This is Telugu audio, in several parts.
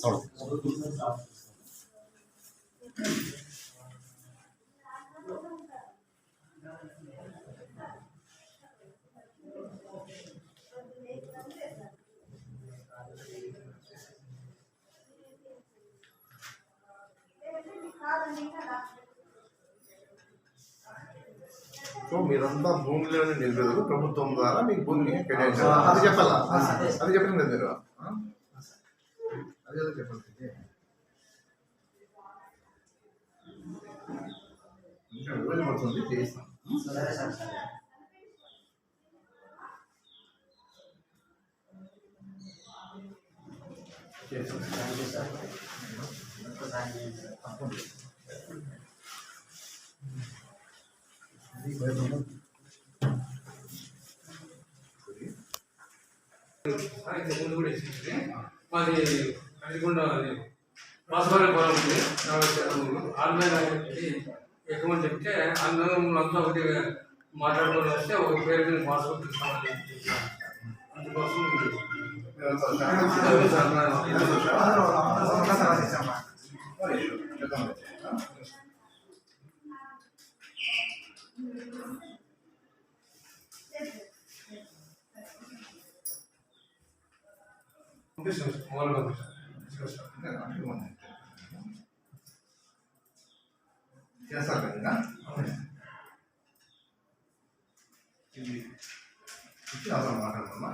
సరే సో మీరంతా భూమిలోని నిధులు ప్రభుత్వం ద్వారా మీకు భూమిని కేటాయించారు. అది చెప్పాలా? అది చెప్పండి కదా మీరు? అది ఏదో చెప్పండి ఇంకా రోజు పడుతుంది చేస్తాం. చేస్తాం. మాది నడికొండ అది వాసవరం పొలం ఉంది ఆన్లైన్ ఎక్కువ చెప్తే ఆంధ్రంలో అంతా ఒకటి మాట్లాడుకొని వస్తే ఒక పేరు మీద పాస్పోర్ట్ తీసుకోవాలి అందుకోసం మూలంగా చేస్తారు కదా ఇది ఇది అవసరం మాట్లాడుతున్నా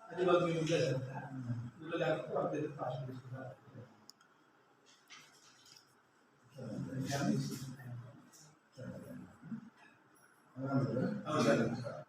అది వాళ్ళు మేము ఇంట్లో లేకపోతే వాళ్ళ దగ్గర కాస్ట్ తీసుకున్నారు అవును సార్